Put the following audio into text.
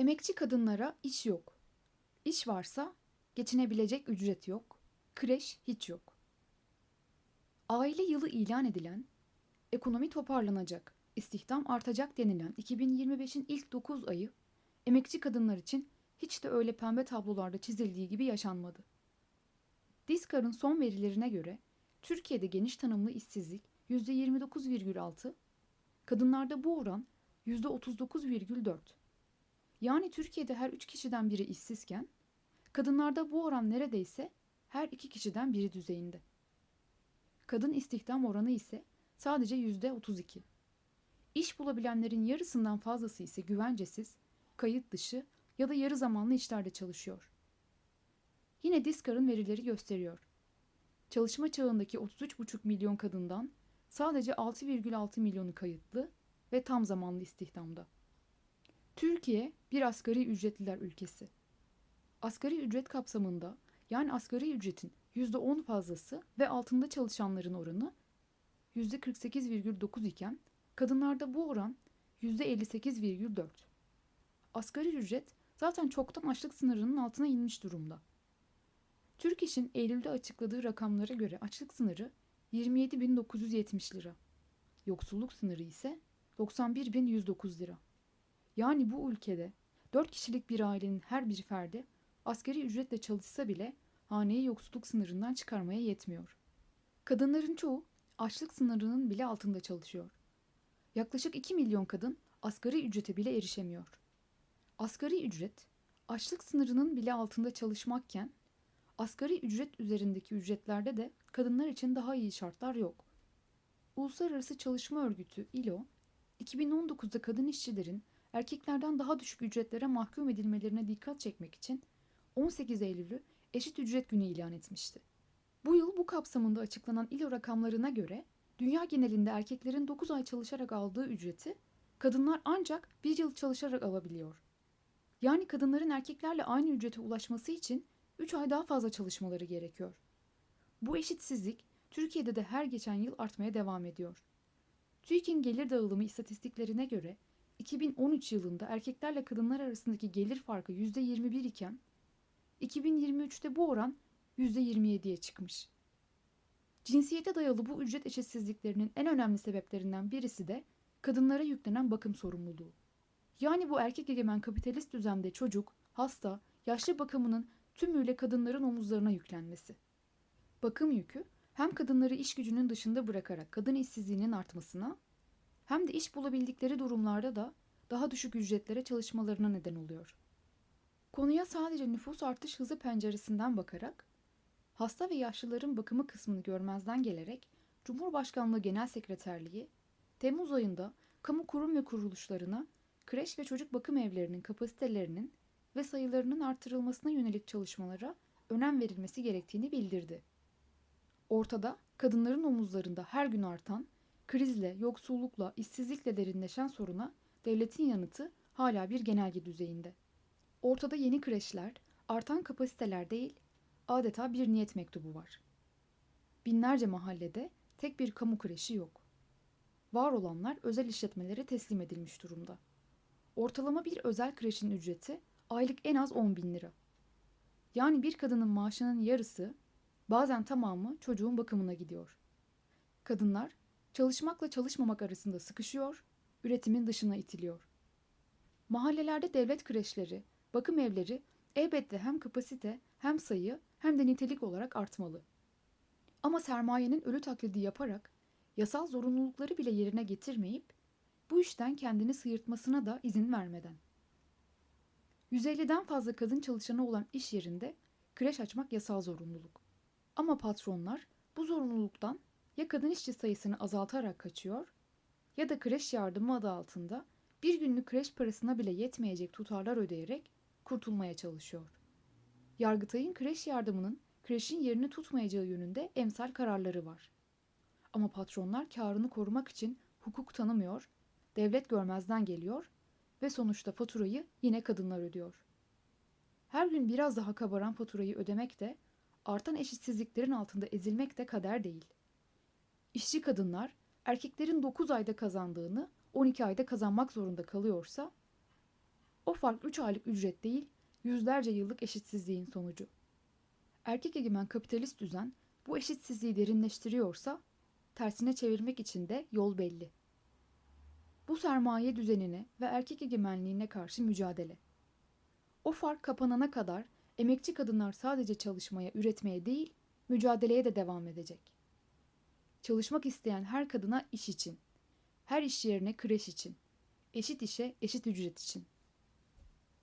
Emekçi kadınlara iş yok. İş varsa geçinebilecek ücret yok. Kreş hiç yok. Aile yılı ilan edilen, ekonomi toparlanacak, istihdam artacak denilen 2025'in ilk 9 ayı emekçi kadınlar için hiç de öyle pembe tablolarda çizildiği gibi yaşanmadı. Diskar'ın son verilerine göre Türkiye'de geniş tanımlı işsizlik %29,6, kadınlarda bu oran %39,4. Yani Türkiye'de her 3 kişiden biri işsizken, kadınlarda bu oran neredeyse her 2 kişiden biri düzeyinde. Kadın istihdam oranı ise sadece %32. İş bulabilenlerin yarısından fazlası ise güvencesiz, kayıt dışı ya da yarı zamanlı işlerde çalışıyor. Yine Diskar'ın verileri gösteriyor. Çalışma çağındaki 33,5 milyon kadından sadece 6,6 milyonu kayıtlı ve tam zamanlı istihdamda. Türkiye bir asgari ücretliler ülkesi. Asgari ücret kapsamında yani asgari ücretin %10 fazlası ve altında çalışanların oranı %48,9 iken kadınlarda bu oran %58,4. Asgari ücret zaten çoktan açlık sınırının altına inmiş durumda. Türk İş'in Eylül'de açıkladığı rakamlara göre açlık sınırı 27.970 lira. Yoksulluk sınırı ise 91.109 lira. Yani bu ülkede 4 kişilik bir ailenin her bir ferdi asgari ücretle çalışsa bile haneyi yoksulluk sınırından çıkarmaya yetmiyor. Kadınların çoğu açlık sınırının bile altında çalışıyor. Yaklaşık 2 milyon kadın asgari ücrete bile erişemiyor. Asgari ücret açlık sınırının bile altında çalışmakken asgari ücret üzerindeki ücretlerde de kadınlar için daha iyi şartlar yok. Uluslararası Çalışma Örgütü ILO 2019'da kadın işçilerin erkeklerden daha düşük ücretlere mahkum edilmelerine dikkat çekmek için 18 Eylül'ü eşit ücret günü ilan etmişti. Bu yıl bu kapsamında açıklanan ILO rakamlarına göre dünya genelinde erkeklerin 9 ay çalışarak aldığı ücreti kadınlar ancak 1 yıl çalışarak alabiliyor. Yani kadınların erkeklerle aynı ücrete ulaşması için 3 ay daha fazla çalışmaları gerekiyor. Bu eşitsizlik Türkiye'de de her geçen yıl artmaya devam ediyor. TÜİK'in gelir dağılımı istatistiklerine göre 2013 yılında erkeklerle kadınlar arasındaki gelir farkı %21 iken 2023'te bu oran %27'ye çıkmış. Cinsiyete dayalı bu ücret eşitsizliklerinin en önemli sebeplerinden birisi de kadınlara yüklenen bakım sorumluluğu. Yani bu erkek egemen kapitalist düzende çocuk, hasta, yaşlı bakımının tümüyle kadınların omuzlarına yüklenmesi. Bakım yükü hem kadınları iş gücünün dışında bırakarak kadın işsizliğinin artmasına hem de iş bulabildikleri durumlarda da daha düşük ücretlere çalışmalarına neden oluyor. Konuya sadece nüfus artış hızı penceresinden bakarak, hasta ve yaşlıların bakımı kısmını görmezden gelerek Cumhurbaşkanlığı Genel Sekreterliği Temmuz ayında kamu kurum ve kuruluşlarına kreş ve çocuk bakım evlerinin kapasitelerinin ve sayılarının artırılmasına yönelik çalışmalara önem verilmesi gerektiğini bildirdi. Ortada kadınların omuzlarında her gün artan, krizle, yoksullukla, işsizlikle derinleşen soruna devletin yanıtı hala bir genelge düzeyinde. Ortada yeni kreşler, artan kapasiteler değil, adeta bir niyet mektubu var. Binlerce mahallede tek bir kamu kreşi yok. Var olanlar özel işletmelere teslim edilmiş durumda. Ortalama bir özel kreşin ücreti aylık en az 10 bin lira. Yani bir kadının maaşının yarısı, bazen tamamı çocuğun bakımına gidiyor. Kadınlar çalışmakla çalışmamak arasında sıkışıyor, üretimin dışına itiliyor. Mahallelerde devlet kreşleri, bakım evleri elbette hem kapasite hem sayı hem de nitelik olarak artmalı. Ama sermayenin ölü taklidi yaparak yasal zorunlulukları bile yerine getirmeyip bu işten kendini sıyırtmasına da izin vermeden. 150'den fazla kadın çalışanı olan iş yerinde kreş açmak yasal zorunluluk. Ama patronlar bu zorunluluktan ya kadın işçi sayısını azaltarak kaçıyor ya da kreş yardımı adı altında bir günlük kreş parasına bile yetmeyecek tutarlar ödeyerek kurtulmaya çalışıyor. Yargıtay'ın kreş yardımının kreşin yerini tutmayacağı yönünde emsal kararları var. Ama patronlar karını korumak için hukuk tanımıyor, devlet görmezden geliyor ve sonuçta faturayı yine kadınlar ödüyor. Her gün biraz daha kabaran faturayı ödemek de, artan eşitsizliklerin altında ezilmek de kader değil. İşçi kadınlar erkeklerin 9 ayda kazandığını 12 ayda kazanmak zorunda kalıyorsa, O fark 3 aylık ücret değil, yüzlerce yıllık eşitsizliğin sonucu. Erkek egemen kapitalist düzen bu eşitsizliği derinleştiriyorsa tersine çevirmek için de yol belli. Bu sermaye düzenine ve erkek egemenliğine karşı mücadele. O fark kapanana kadar emekçi kadınlar sadece çalışmaya, üretmeye değil, mücadeleye de devam edecek. Çalışmak isteyen her kadına iş için, her iş yerine kreş için, eşit işe eşit ücret için.